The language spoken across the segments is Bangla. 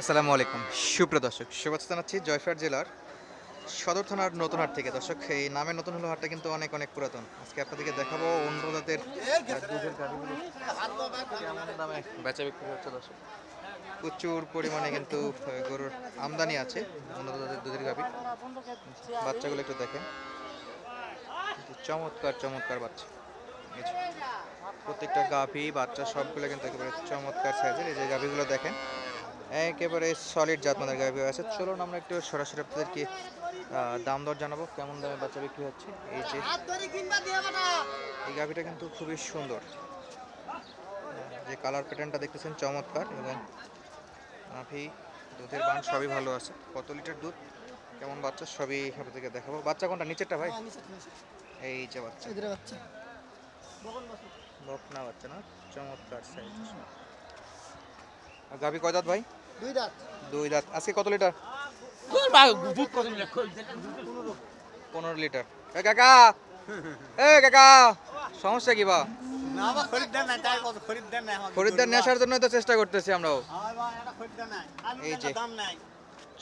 আসসালামু আলাইকুম। সুপ্রিয় দর্শক শুভেচ্ছা জানাচ্ছি জয়ফার জেলার সদর থানার নতুন হাট থেকে। দর্শক এই নামে নতুন হলো হাটটা কিন্তু অনেক অনেক পুরাতন। আজকে আপনাদেরকে দেখাবো অন্য জাতের দামে বেচা বিক্রি হচ্ছে দর্শক। প্রচুর পরিমাণে কিন্তু গরুর আমদানি আছে জাতের দুধের গাভি। বাচ্চাগুলো একটু দেখেন। চমৎকার চমৎকার বাচ্চা। প্রত্যেকটা গাভি বাচ্চা সবগুলো কিন্তু একেবারে চমৎকার সাইজের। এই যে গাভিগুলো দেখেন একেবারে সলিড জাতমানের গাভি আছে। চলুন আমরা একটু সরাসরি আপনাদেরকে দাম দর জানাব কেমন দামে বাচ্চা বিক্রি হচ্ছে। এই যে এই গাভিটা কিন্তু খুবই সুন্দর। যে কালার প্যাটার্নটা দেখতেছেন চমৎকার এবং গাভি দুধের বান সবই ভালো আছে। কত লিটার দুধ কেমন বাচ্চা সবই আপনাদেরকে দেখাবো। বাচ্চা কোনটা নিচেরটা ভাই? এই যে বাচ্চা। বকনা বাচ্চা না? চমৎকার সাইজ গাভি কয় দাঁত ভাই? দুই দাঁত। দুই দাঁত। আজকে কত লিটার? দুধ কত পনেরো লিটার। এ কাকা! এ কাকা! সমস্যা কি বা? খরিদ্দার আসার জন্য তো চেষ্টা করতেছি আমরাও। এই যে।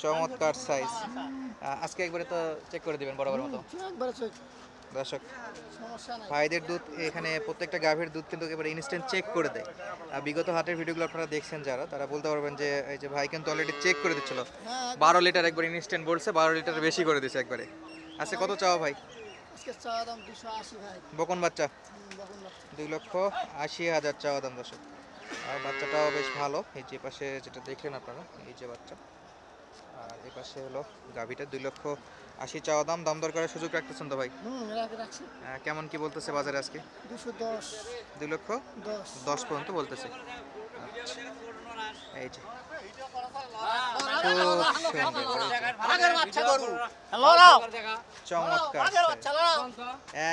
চমৎকার সাইজ আজকে একবারে তো চেক করে দিবেন বরাবর মতো। একবারে চেক দর্শক ভাইদের দুধ এখানে প্রত্যেকটা গাভীর দুধ কিন্তু একেবারে ইনস্ট্যান্ট চেক করে দেয়। আর বিগত হাটের ভিডিওগুলো আপনারা দেখছেন যারা তারা বলতে পারবেন যে এই যে ভাই কিন্তু অলরেডি চেক করে দিচ্ছিল। বারো লিটার একবার ইনস্ট্যান্ট বলছে বারো লিটার বেশি করে দিছে একবারে। আজকে কত চাওয়া ভাই? বকন বাচ্চা? বাচ্চা। দুই লক্ষ আশি হাজার চাওয়া দাম দর্শক। আর বাচ্চাটাও বেশ ভালো এই যে পাশে যেটা দেখলেন আপনারা এই যে বাচ্চা। আর এই পাশে হলো গাভিটা দুই লক্ষ আশি চাওয়া দাম দাম দর করার সুযোগ রাখতেছেন তো ভাই? কেমন কি বলতেছে বাজারে আজকে? দুশো দশ। দুই লক্ষ দশ। পর্যন্ত বলতেছে। আচ্ছা। এই যে।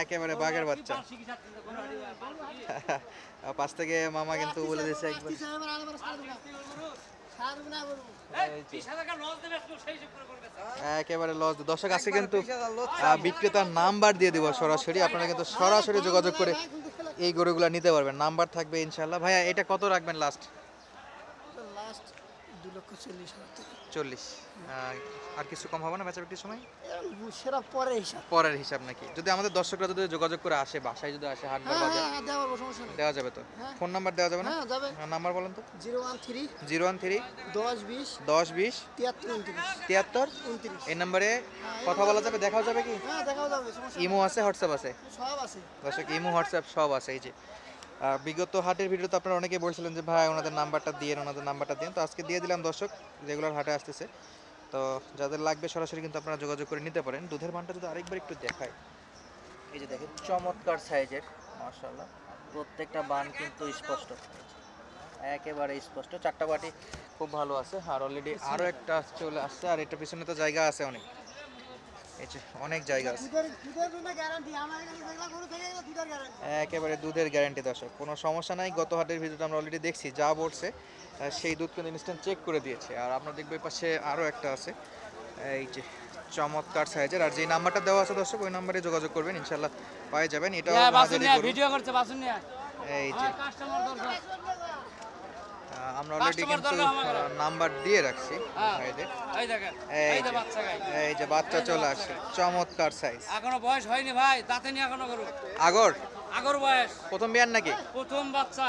একেবারে বাঘের বাচ্চা। পাশ থেকে মামা কিন্তু বলে দিয়েছে একবার। একেবারে লস দর্শক আছে কিন্তু বিক্রেতার নাম্বার দিয়ে দিব সরাসরি। আপনারা কিন্তু সরাসরি যোগাযোগ করে এই গরুগুলা নিতে পারবেন। নাম্বার থাকবে ইনশাল্লাহ ভাইয়া, এটা কত রাখবেন লাস্ট চল্লিশ চল্লিশ। আর কিছু কম হবে না বেচা বিক্রির সময় পরে হিসাব। পরের হিসাব নাকি? যদি আমাদের দর্শকরা যদি যোগাযোগ করে আসে বাসায় যদি আসে হাট হ্যাঁ বাজার হ্যাঁ দেওয়া যাবে তো? হ্যাঁ। ফোন নাম্বার দেওয়া যাবে না? যাবে। নাম্বার বলেন তো। Zero one three zero one three দশ বিশ দশ বিশ তিয়াত্তর উনত্রিশ। তিয়াত্তর? উনত্রিশ। এই নম্বরে কথা বলা যাবে? দেখাও যাবে কি? দেখাও যাবে ইমো আছে হোয়াটসঅ্যাপ আছে? সব আছে। দর্শক ইমো হোয়াটসঅ্যাপ সব আছে এই যে। বিগত হাটের ভিডিওতে আপনারা অনেকেই বলছিলেন যে, ভাই, ওনাদের নাম্বারটা দিয়ে ওনাদের নাম্বারটা দিন তো আজকে দিয়ে দিলাম দর্শক, রেগুলার হাটে আসতেছে। তো যাদের লাগবে সরাসরি কিন্তু আপনারা যোগাযোগ করে নিতে পারেন। দুধের মানটা যদি আরেকবার একটু দেখায় এই যে দেখেন, চমৎকার সাইজের, মাশাআল্লাহ। প্রত্যেকটা বান কিন্তু স্পষ্ট। একেবারে স্পষ্ট। চারটা বাটি খুব ভালো আছে। আর অলরেডি আরও একটা চলে আসছে, আর এটা পিছনে তো জায়গা আছে অনেক। অনেক জায়গা আছে। একেবারে দুধের গ্যারান্টি দর্শক কোনো সমস্যা নাই গত হাটের ভিডিওটা আমরা অলরেডি দেখছি যা বলছে সেই দুধ কিন্তু ইনস্ট্যান্ট চেক করে দিয়েছে। আর আপনার দেখবে পাশে আরও একটা আছে এই যে চমৎকার সাইজের আর যে নাম্বারটা দেওয়া আছে দর্শক ওই নাম্বারে যোগাযোগ করবেন ইনশাল্লাহ পেয়ে যাবেন। এটাও নিয়ে এই যে আমরা অলরেডি কিন্তু নাম্বার দিয়ে রাখছি হ্যাঁ। এই যে বাচ্চা গাই। এই যে বাচ্চা চলে আসছে চমৎকার সাইজ এখনও বয়স হয়নি ভাই দাঁতে নিয়ে এখনও আগর? আগর বয়স। প্রথম বিয়ান নাকি? প্রথম বাচ্চা।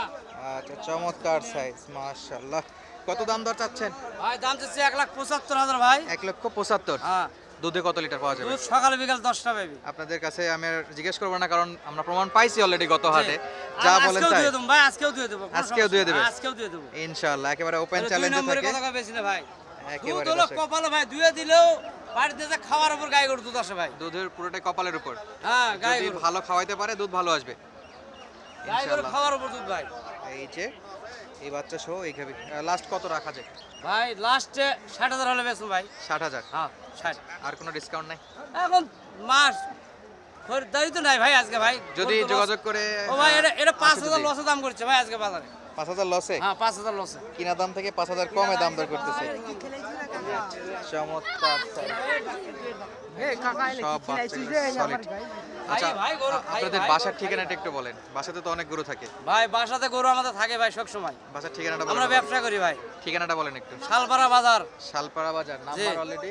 আচ্ছা চমৎকার সাইজ মাশাআল্লাহ। কত দাম দর চাচ্ছেন? ভাই দাম চাচ্ছে এক লাখ পঁচাত্তর হাজার ভাই। এক লক্ষ পঁচাত্তর। হ্যাঁ। দুধে কত লিটার পাওয়া যাবে? দুধ সকালে বিকাল দশটা বেবি আপনাদের কাছে আমি আর জিজ্ঞেস করব না কারণ আমরা প্রমাণ পাইছি অলরেডি গত হাটে। যা বলেন আজকেও তাই। দিয়ে দেবো ভাই আজকেও দিয়ে দেবো আজকেও দিয়ে। দেবে? আজকেও দিয়ে দেবো। ইনশাআল্লাহ একেবারে ওপেন চ্যালেঞ্জে থাকে। কথা বেশি না ভাই। দুধ একেবারে হলো কপালে ভাই দুয়ে দিলেও বাড়িতে যে খাওয়ার উপর গায়ে গরু দুধ আসে ভাই। দুধের পুরোটাই কপালের উপর। হ্যাঁ গায়ে গরু ভালো খাওয়াইতে পারে দুধ ভালো আসবে। গায়ে গরু খাওয়ার উপর দুধ ভাই। এই যে এই বাচ্চা সহ এই খাবি। লাস্ট কত রাখা যায়? ভাই লাস্টে ষাট হাজার হলে বেসুন ভাই। ষাট হাজার? হ্যাঁ ষাট। আর কোনো ডিসকাউন্ট নাই? এখন মাস খরিদ্দারি তো নাই ভাই আজকে ভাই। যদি যোগাযোগ করে ও ভাই এটা এটা পাঁচ হাজার। লসে দাম করছে ভাই আজকে বাজারে। পাঁচ হাজার লসে হ্যাঁ পাঁচ হাজার লসে কিনা দাম থেকে পাঁচ হাজার কমে দাম দর করতেছে। চমৎকার সব সলিড আচ্ছা ভাই, গরু, আ- ভাই, আপনাদের বাসার ঠিকানাটা একটু বলেন। বাসাতে তো অনেক গরু থাকে। ভাই বাসাতে গরু আমাদের থাকে ভাই সব সময় বাসার ঠিকানাটা আমরা ব্যবসা করি ভাই। ঠিকানাটা বলেন একটু। Salpara Bazar. Salpara Bazar number already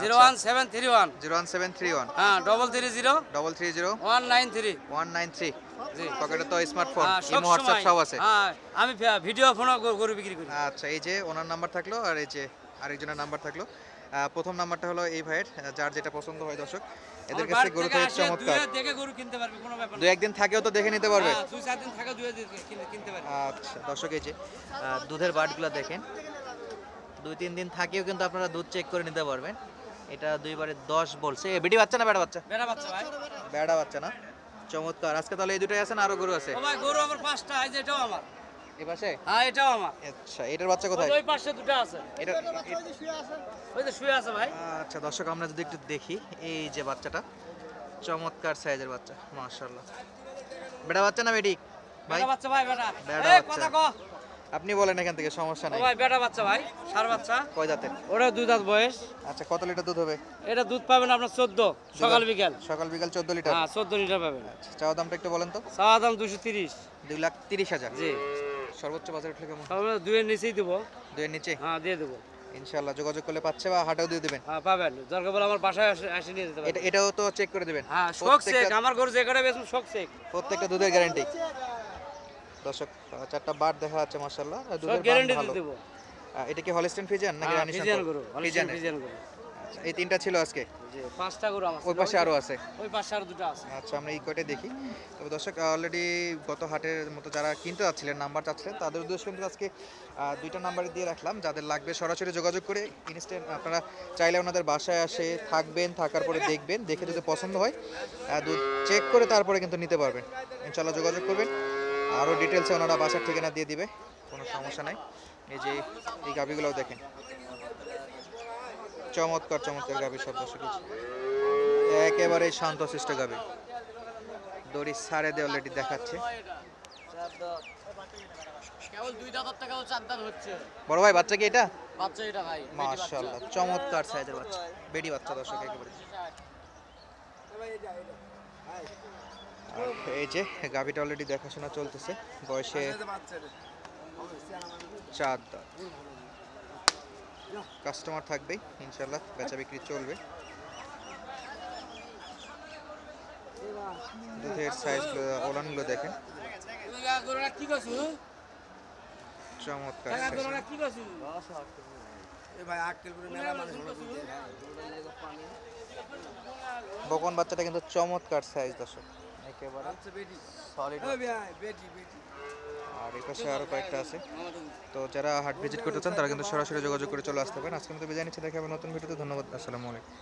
zero one seven three one. Zero one seven three one. হ্যাঁ double three zero double three zero one nine three. One nine three. জি। পকেটে তো স্মার্টফোন হ্যাঁ সব ইমো হোয়াটসঅ্যাপ সব আছে। হ্যাঁ আমি ভিডিও ফোনও গরু- গরু বিক্রি করি। আচ্ছা এই যে ওনার নাম্বার থাকল আর এই যে আরেকজনের নাম্বার থাকল। প্রথম নাম্বারটা হলো এই ভাইয়ের যার যেটা পছন্দ হয় দর্শক। এদের কাছে গরু আসে, চমৎকার। দেখে গরু কিনতে পারবে কোনো ব্যাপার দু একদিন থাকেও তো দেখে নিতে পারবে। হ্যাঁ, দুই চার দিন থাকে দুয়ে দিন কিনতে পারবে। আচ্ছা দর্শক এই যে দুধের বাটগুলো দেখেন। দুই তিন দিন থাকেও কিন্তু আপনারা দুধ চেক করে নিতে পারবেন। এটা দুইবারে দশ বলছে। এ, বেটি বাচ্চা না বেড়া বাচ্চা? বেড়া বাচ্চা ভাই। বেড়া বাচ্চা না? চমৎকার। আজকে তাহলে এই দুটোই আছে না আরও গরু আছে? ও ভাই গরু আমার পাঁচটা এই যে এটাও আমার। এ পাশে? হ্যাঁ এটাও আমার। আচ্ছা এটার বাচ্চা কোথায়? ওই পাশে দুটো আছে। এটা ওই তো শুয়ে আছে। ভাই। আচ্ছা দর্শক আমরা যদি একটু দেখি এই যে বাচ্চাটা। চমৎকার সাইজের বাচ্চা মাশাআল্লাহ। বেটা বাচ্চা না বেটি? ভাই? বাচ্চা ভাই বেটা। বেটা কথা কো আপনি বলেন এখান থেকে সমস্যা নাই। ভাই বেটা বাচ্চা ভাই সার বাচ্চা। কয় ওটা দুই দাঁত বয়স। আচ্ছা কত লিটার দুধ হবে? এটা দুধ পাবেন আপনার চোদ্দ সকাল বিকাল। সকাল বিকাল চোদ্দ লিটার? হ্যাঁ চোদ্দ লিটার পাবেন। আচ্ছা চাওয়া দামটা একটু বলেন তো। চাওয়া দাম দুশো তিরিশ। দুই লাখ তিরিশ হাজার। জি। সর্বোচ্চ বাজার উঠলে কেমন? তাহলে দুয়ের নিচেই দেবো। দুইয়ের নিচে? হ্যাঁ দিয়ে দেবো। ইনশাল্লাহ যোগাযোগ করলে পাচ্ছে বা হাটেও দিয়ে দিবেন? হ্যাঁ পাবেন। দরকার বলে আমার বাসায় এসে নিয়ে যেতে এটা পারেন এটাও তো চেক করে দিবেন। হ্যাঁ শোক প্রত্যেকটা- আমার গরু যে কটা বেশ শোক শেক প্রত্যেকটা দুধের গ্যারান্টি দর্শক চারটা বার দেখা যাচ্ছে মাশাআল্লাহ। দুধের গ্যারান্টি ভালো। দেবো। এটা কি হলস্টেন ফিজিয়ান নাকি হ্যাঁ রানী ফিজিয়ান গরু ফিজিয়ান গরু। এই তিনটা ছিল আজকে। পাঁচটা গরু আমার ওই পাশে আরও আছে? ওই পাশে আরও দুটো আছে। আচ্ছা আমরা এই দেখি। তবে দর্শক অলরেডি গত হাটের মতো যারা কিনতে যাচ্ছিলেন নাম্বার চাচ্ছিলেন তাদের উদ্দেশ্য কিন্তু আজকে দুইটা নাম্বার দিয়ে রাখলাম। যাদের লাগবে সরাসরি যোগাযোগ করে ইনস্ট্যান্ট আপনারা চাইলে ওনাদের বাসায় আসে থাকবেন থাকার পরে দেখবেন দেখে যদি পছন্দ হয় দুধ চেক করে তারপরে কিন্তু নিতে পারবেন। ইনশাল্লাহ যোগাযোগ করবেন। আরও ডিটেলসে ওনারা বাসার ঠিকানা দিয়ে দিবে কোনো সমস্যা নাই। এই যে এই গাভিগুলোও দেখেন। চমৎকার চমৎকার গাভি সব দর্শক এই যে। একেবারে শান্তশিষ্ট গাভি। দড়ি সারে দিয়ে অলরেডি দেখাচ্ছে। বড় ভাই বাচ্চা কি এটা? বাচ্চা এটা ভাই মাশাআল্লাহ চমৎকার সাইজের বাচ্চা। বেডি বাচ্চা দর্শক একেবারে। এই যে গাভিটা অলরেডি দেখাশোনা চলতেছে। বয়সে চার দাঁত। কাস্টমার থাকবেই ইনশাল্লাহ বেচা বিক্রি চলবে। দুধের সাইজ ওলানগুলো দেখেন। চমৎকার বকন বাচ্চাটা কিন্তু চমৎকার সাইজ দর্শক। একেবারে সলিড আর এই পাশে আরও কয়েকটা আছে। তো যারা হাট ভিজিট করতে চান, তারা কিন্তু সরাসরি যোগাযোগ করে চলে আসতে পারেন। আজকে মতো বিদায় নিচ্ছে। দেখা হবে নতুন ভিডিওতে। ধন্যবাদ। আসসালামু আলাইকুম।